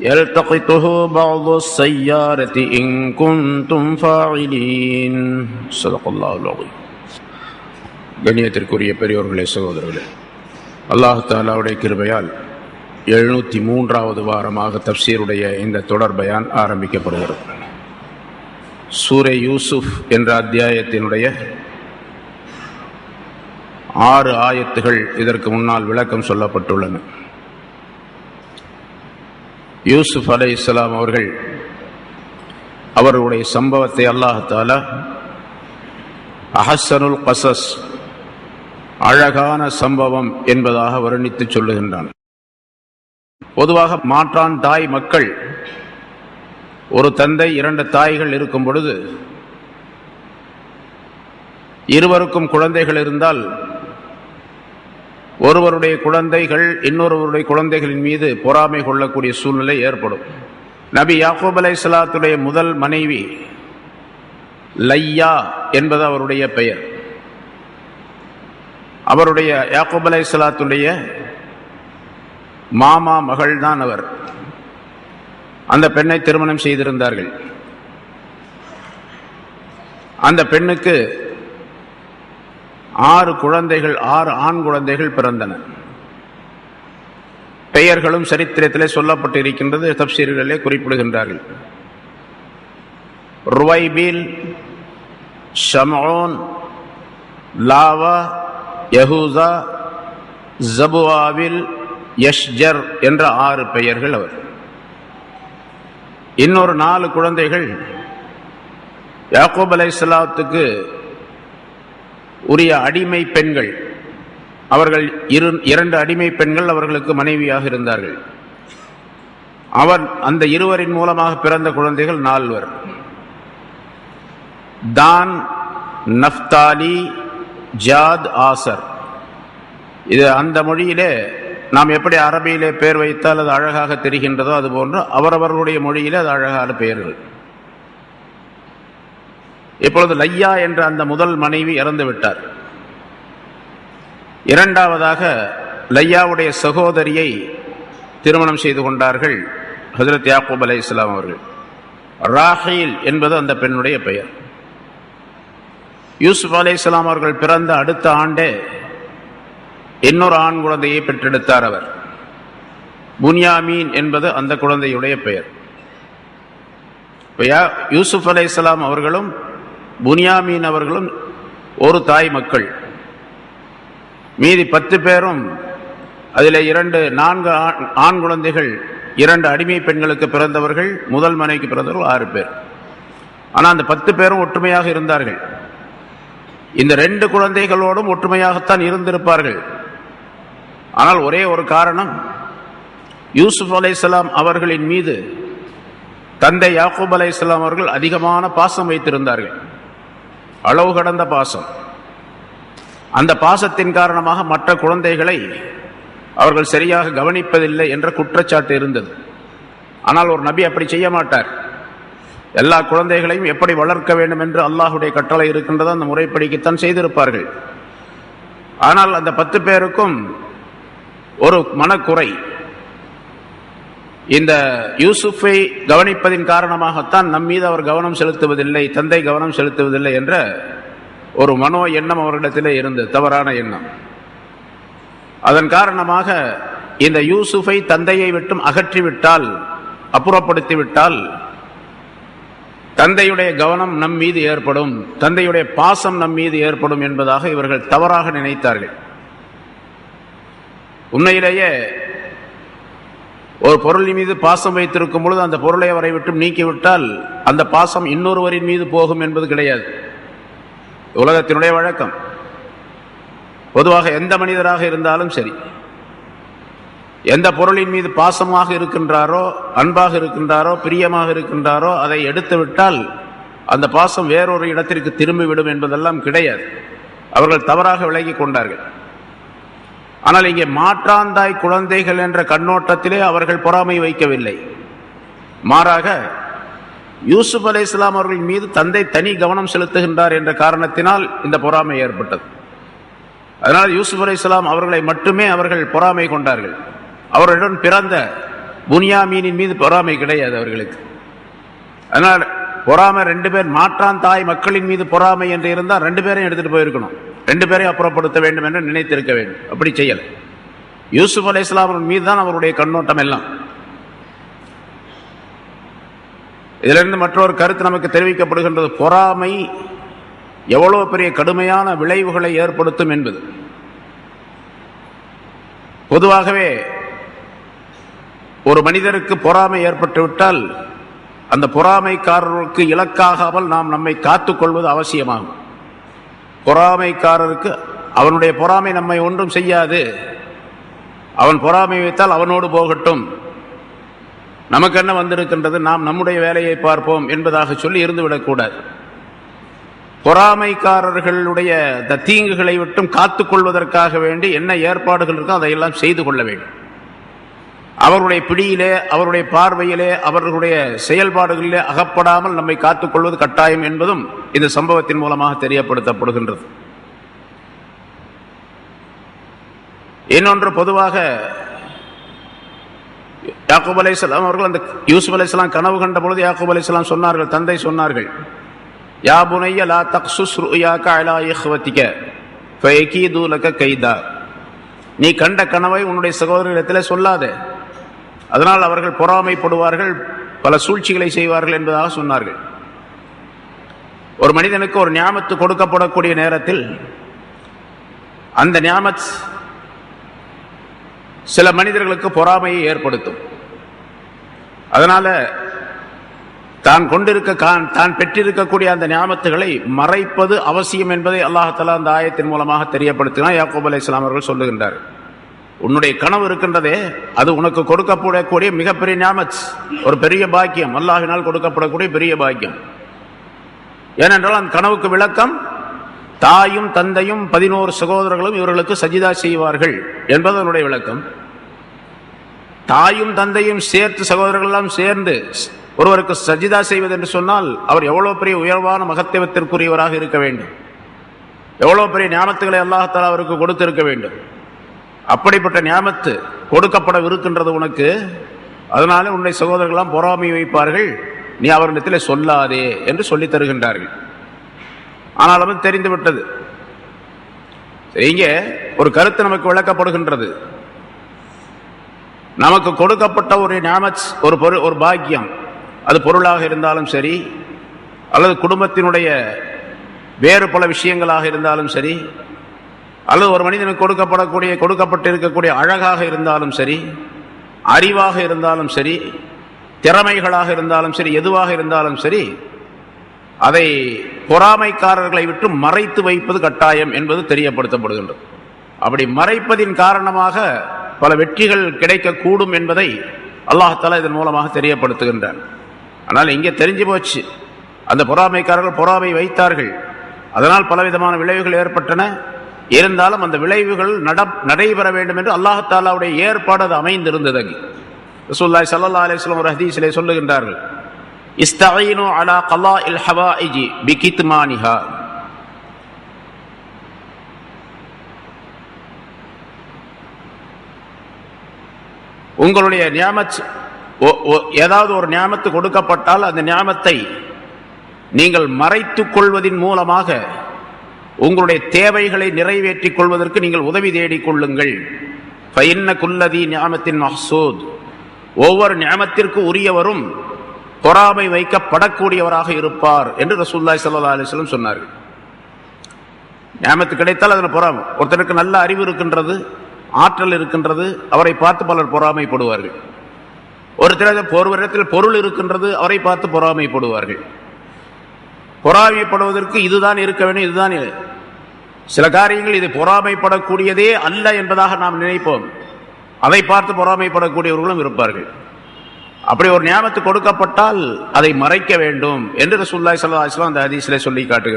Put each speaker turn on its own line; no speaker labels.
يلتقطه بعض السيارة إن كنتم فاعلين صدق الله العظيم கண்ணியத்திற்குரிய பெரியோர்களே சகோதரர்களே அல்லாஹ் தாலாவுடைய கிருபையால் எழுநூற்றி மூன்றாவது வாரமாக தப்சீருடைய இந்த தொடர் பயான் ஆரம்பிக்கப்படுகிறது சூரே யூசுப் என்ற அத்தியாயத்தினுடைய ஆறு ஆயத்துகள் இதற்கு முன்னால் விளக்கம் சொல்லப்பட்டுள்ளன யூசுப் அலை இஸ்லாம் அவர்கள் அவர்களுடைய சம்பவத்தை அல்லாஹால அஹசனுல் கசஸ் அழகான சம்பவம் என்பதாக வர்ணித்து சொல்லுகின்றான். பொதுவாக மாற்றான் தாய் மக்கள் ஒரு தந்தை இரண்டு தாய்கள் இருக்கும் பொழுது இருவருக்கும் குழந்தைகள் இருந்தால் ஒருவருடைய குழந்தைகள் இன்னொருவருடைய குழந்தைகளின் மீது பொறாமை கொள்ளக்கூடிய சூழ்நிலை ஏற்படும். நபி யாக்கூப் அலை சலாத்துடைய முதல் மனைவி லையா என்பது அவருடைய பெயர். அவருடைய யாக்கூப் அலை சலாத்துடைய மாமா மகள் தான் அவர். அந்த பெண்ணை திருமணம் செய்திருந்தார்கள். அந்த பெண்ணுக்கு ஆறு குழந்தைகள் ஆறு ஆண் குழந்தைகள் பிறந்தன. பெயர்களும் சரித்திரத்திலே சொல்லப்பட்டு இருக்கின்றது தப்சீர்களிலே குறிப்பிடுகின்றார்கள். ருவைபீல் ஷமோன் லாவா யஹூசா ஜபுவாவில் யஷ்ஜர் என்ற ஆறு பெயர்கள் அவர். இன்னொரு நாலு குழந்தைகள் யாக்கோப் அலை இஸ்லாத்துக்கு உரிய அடிமை பெண்கள். அவர்கள் இரு இரண்டு அடிமை பெண்கள் அவர்களுக்கு மனைவியாக இருந்தார்கள். அவர் அந்த இருவரின் மூலமாக பிறந்த குழந்தைகள் நால்வர். தான் நஃப்தாலி ஜாத் ஆசர். இது அந்த மொழியிலே நாம் எப்படி அரபியிலே பெயர் வைத்தால் அது அழகாக தெரிகின்றதோ அதுபோன்று அவரவர்களுடைய மொழியிலே அது அழகான பெயர்கள். இப்பொழுது லையா என்ற அந்த முதல் மனைவி இறந்து விட்டார். இரண்டாவதாக லையாவுடைய சகோதரியை திருமணம் செய்து கொண்டார்கள் ஹசரத் யாக்கூப் அலை இஸ்லாம் அவர்கள். ராஹில் என்பது அந்த பெண்ணுடைய பெயர். யூசுப் அலை இஸ்லாம் அவர்கள் பிறந்த அடுத்த ஆண்டே இன்னொரு ஆண் குழந்தையை பெற்றெடுத்தார் அவர். புன்யாமீன் என்பது அந்த குழந்தையுடைய பெயர். யூசுப் அலை இஸ்லாம் அவர்களும் புனியாமீன் அவர்களும் ஒரு தாய் மக்கள். மீதி பத்து பேரும் அதில் இரண்டு நான்கு ஆண் குழந்தைகள் இரண்டு அடிமை பெண்களுக்கு பிறந்தவர்கள் முதல் மனைவிக்கு பிறந்தவர்கள் ஆறு பேர். ஆனால் அந்த பத்து பேரும் ஒற்றுமையாக இருந்தார்கள். இந்த ரெண்டு குழந்தைகளோடும் ஒற்றுமையாகத்தான் இருந்திருப்பார்கள். ஆனால் ஒரே ஒரு காரணம் யூசுப் அலைசலாம் அவர்களின் மீது தந்தை யாக்கூப் அலைசலாம் அவர்கள் அதிகமான பாசம் வைத்திருந்தார்கள். அளவு கடந்த பாசம். அந்த பாசத்தின் காரணமாக மற்ற குழந்தைகளை அவர்கள் சரியாக கவனிப்பதில்லை என்ற குற்றச்சாட்டு இருந்தது. ஆனால் ஒரு நபி அப்படி செய்ய மாட்டார். எல்லா குழந்தைகளையும் எப்படி வளர்க்க வேண்டும் என்று அல்லாஹுடைய கட்டளை இருக்கின்றதோ அந்த முறைப்படிக்குத்தான் செய்திருப்பார்கள். ஆனால் அந்த பத்து பேருக்கும் ஒரு மனக்குறை இந்த யூசுஃபை கவனிப்பதின் காரணமாகத்தான் நம் மீது அவர் கவனம் செலுத்துவதில்லை தந்தை கவனம் செலுத்துவதில்லை என்ற ஒரு மனோ எண்ணம் அவர்களிடத்திலே இருந்தது தவறான எண்ணம். அதன் காரணமாக இந்த யூசுஃபை தந்தையை விட்டும் அகற்றிவிட்டால் அப்புறப்படுத்திவிட்டால் தந்தையுடைய கவனம் நம் மீது ஏற்படும் தந்தையுடைய பாசம் நம் மீது ஏற்படும் என்பதாக இவர்கள் தவறாக நினைத்தார்கள். உண்மையிலேயே ஒரு பொருளின் மீது பாசம் வைத்திருக்கும் பொழுது அந்த பொருளை அவரை விட்டு நீக்கிவிட்டால் அந்த பாசம் இன்னொருவரின் மீது போகும் என்பது கிடையாது. உலகத்தினுடைய வழக்கம். பொதுவாக எந்த மனிதராக இருந்தாலும் சரி எந்த பொருளின் மீது பாசமாக இருக்கின்றாரோ அன்பாக இருக்கின்றாரோ பிரியமாக இருக்கின்றாரோ அதை எடுத்துவிட்டால் அந்த பாசம் வேறொரு இடத்திற்கு திரும்பிவிடும் என்பதெல்லாம் கிடையாது. அவர்கள் தவறாக விலகி கொண்டார்கள். ஆனால் இங்கே மாற்றாந்தாய் குழந்தைகள் என்ற கண்ணோட்டத்திலே அவர்கள் பொறாமை வைக்கவில்லை. மாறாக யூசுப் அலை இஸ்லாம் அவர்கள் மீது தந்தை தனி கவனம் செலுத்துகின்றார் என்ற காரணத்தினால் இந்த பொறாமை ஏற்பட்டது. அதனால் யூசுப் அலை இஸ்லாம் அவர்களை மட்டுமே அவர்கள் பொறாமை கொண்டார்கள். அவர்களுடன் பிறந்த புனியாமீனின் மீது பொறாமை கிடையாது அவர்களுக்கு. அதனால் பொறாமை ரெண்டு பேர் மாற்றான் தாய் மக்களின் மீது பொறாமை என்று இருந்தால் ரெண்டு பேரையும் எடுத்துகிட்டு போயிருக்கணும். ரெண்டு பேரையும் அப்புறப்படுத்த வேண்டும் என்று நினைத்திருக்க வேண்டும். அப்படி செய்யலை. யூசுப் அலி இஸ்லாமின் மீது தான் அவருடைய கண்ணோட்டம் எல்லாம். இதிலிருந்து மற்றொரு கருத்து நமக்கு தெரிவிக்கப்படுகின்றது. பொறாமை எவ்வளவு பெரிய கடுமையான விளைவுகளை ஏற்படுத்தும் என்பது. பொதுவாகவே ஒரு மனிதருக்கு பொறாமை ஏற்பட்டுவிட்டால் அந்த பொறாமைக்காரருக்கு இலக்காகாமல் நாம் நம்மை காத்துக்கொள்வது அவசியமாகும். பொறாமைக்காரருக்கு அவனுடைய பொறாமை நம்மை ஒன்றும் செய்யாது. அவன் பொறாமை வைத்தால் அவனோடு போகட்டும். நமக்கு என்ன வந்திருக்கின்றது? நாம் நம்முடைய வேலையை பார்ப்போம் என்பதாக சொல்லி இருந்துவிடக்கூடாது பொறாமைக்காரர்களுடைய தீங்குகளை விட்டும் காத்துக்கொள்வதற்காக வேண்டி என்ன ஏற்பாடுகள் இருக்கோ அதையெல்லாம் செய்து கொள்ள வேண்டும். அவருடைய பிடியிலே அவருடைய பார்வையிலே அவர்களுடைய செயல்பாடுகளிலே அகப்படாமல் நம்மை காத்துக்கொள்வது கட்டாயம் என்பதும் இந்த சம்பவத்தின் மூலமாக தெரியப்படுத்தப்படுகின்றது. இன்னொன்று பொதுவாக யாக்கூப் அலையாம் அவர்கள் அந்த யூசுப் அலையாம் கனவு கண்ட பொழுது யாக்கூப் அலையாம் சொன்னார்கள் தந்தை சொன்னார்கள் யா புனைய லா தக்சுஸ் ருயாக்க அலா இஹ்வத்திக ஃபயகீது கைதா. நீ கண்ட கனவை உன்னுடைய சகோதரத்தில் சொல்லாதே. அதனால் அவர்கள் பொறாமைப்படுவார்கள் பல சூழ்ச்சிகளை செய்வார்கள் என்பதாக சொன்னார்கள். ஒரு மனிதனுக்கு ஒரு ஞாபத்து கொடுக்கப்படக்கூடிய நேரத்தில் அந்த ஞாபத் சில மனிதர்களுக்கு பொறாமையை ஏற்படுத்தும். அதனால தான் கொண்டிருக்க தான் பெற்றிருக்கக்கூடிய அந்த ஞாபத்துகளை மறைப்பது அவசியம் என்பதை அல்லாஹலா அந்த ஆயத்தின் மூலமாக தெரியப்படுத்தினார் யாக்கூப் அலி இஸ்லாம் அவர்கள் சொல்லுகின்றார் உன்னுடைய கனவு இருக்கின்றதே அது உனக்கு கொடுக்கப்படக்கூடிய மிகப்பெரிய ஞாபத் ஒரு பெரிய பாக்கியம். அல்லாஹினால் கொடுக்கப்படக்கூடிய பெரிய பாக்கியம். ஏனென்றால் அந்த கனவுக்கு விளக்கம் தாயும் தந்தையும் பதினோரு சகோதரர்களும் இவர்களுக்கு சஜிதா செய்வார்கள் என்பது அதனுடைய விளக்கம். தாயும் தந்தையும் சேர்த்து சகோதரர்கள் எல்லாம் சேர்ந்து ஒருவருக்கு சஜிதா செய்வது என்று சொன்னால் அவர் எவ்வளோ பெரிய உயர்வான மகத்துவத்திற்குரியவராக இருக்க வேண்டும். எவ்வளோ பெரிய ஞாபகத்துகளை அல்லாஹால அவருக்கு கொடுத்திருக்க வேண்டும். அப்படிப்பட்ட ஞாபத்து கொடுக்கப்படவிருக்கின்றது உனக்கு. அதனால உன்னை சகோதரர்கள்லாம் பொறாமை வைப்பார்கள். நீ அவரிடத்தில் சொல்லாதே என்று சொல்லி தருகின்றார்கள். ஆனாலும் தெரிந்து விட்டது. இங்கே ஒரு கருத்து நமக்கு விளக்கப்படுகின்றது. நமக்கு கொடுக்கப்பட்ட ஒரு ஞாபத் ஒரு பொரு ஒரு பாக்கியம் அது பொருளாக இருந்தாலும் சரி அல்லது குடும்பத்தினுடைய வேறு பல விஷயங்களாக இருந்தாலும் சரி அல்லது ஒரு மனிதனுக்கு கொடுக்கப்படக்கூடிய கொடுக்கப்பட்டிருக்கக்கூடிய அழகாக இருந்தாலும் சரி அறிவாக இருந்தாலும் சரி திறமைகளாக இருந்தாலும் சரி எதுவாக இருந்தாலும் சரி அதை பொறாமைக்காரர்களை விட்டு மறைத்து வைப்பது கட்டாயம் என்பது தெரியப்படுத்தப்படுகின்றது. அப்படி மறைப்பதின் காரணமாக பல வெற்றிகள் கிடைக்கக்கூடும் என்பதை அல்லாஹால இதன் மூலமாக தெரியப்படுத்துகின்றான். ஆனால் இங்கே தெரிஞ்சு போச்சு. அந்த பொறாமைக்காரர்கள் பொறாமை வைத்தார்கள். அதனால் பலவிதமான விளைவுகள் ஏற்பட்டன. இருந்தாலும் அந்த விளைவுகள் நட நடைபெற வேண்டும் என்று அல்லாஹாலாவுடைய ஏற்பாடு அது அமைந்திருந்தது அங்கே. ரசூலுல்லாஹி ஸல்லல்லாஹு அலைஹி ஒரு ஹதீஸிலே சொல்லுகின்றார்கள். இஸ்தஈனு அலா கலாஇல் ஹவாயிஜி பிகித்மானிஹா. உங்களுடைய நியாமத் ஒ- ஏதாவது ஒரு நியாமத்து கொடுக்கப்பட்டால் அந்த நியாமத்தை நீங்கள் மறைத்துக் கொள்வதின் மூலமாக உங்களுடைய தேவைகளை நிறைவேற்றிக் கொள்வதற்கு நீங்கள் உதவி தேடிக் கொள்ளுங்கள். குல்லதி ஞாமத்தின் மஹசூத். ஒவ்வொரு ஞாமத்திற்கு உரியவரும் பொறாமை வைக்கப்படக்கூடியவராக இருப்பார் என்று ரசூல்லாய் சல்லா அலிஸ்லம் சொன்னார்கள். ஞாபத்து கிடைத்தால் அதில் பொறாமை. ஒருத்தருக்கு நல்ல அறிவு இருக்கின்றது ஆற்றல் இருக்கின்றது அவரை பார்த்து பலர் பொறாமைப்படுவார்கள். ஒருத்தர் ஒருவரிடத்தில் பொருள் இருக்கின்றது அவரை பார்த்து பொறாமைப்படுவார்கள். பொறாமைப்படுவதற்கு இதுதான் இருக்க வேண்டும் இதுதான் சில காரியங்கள் இது பொறாமைப்படக்கூடியதே அல்ல என்பதாக நாம் நினைப்போம். அதை பார்த்து பொறாமைப்படக்கூடியவர்களும் இருப்பார்கள். அப்படி ஒரு ஞாபகத்து கொடுக்கப்பட்டால் அதை மறைக்க வேண்டும் என்று ரசூலுல்லாஹி ஸல்லல்லாஹு அந்த அதிசலை சொல்லி காட்டுகிறார்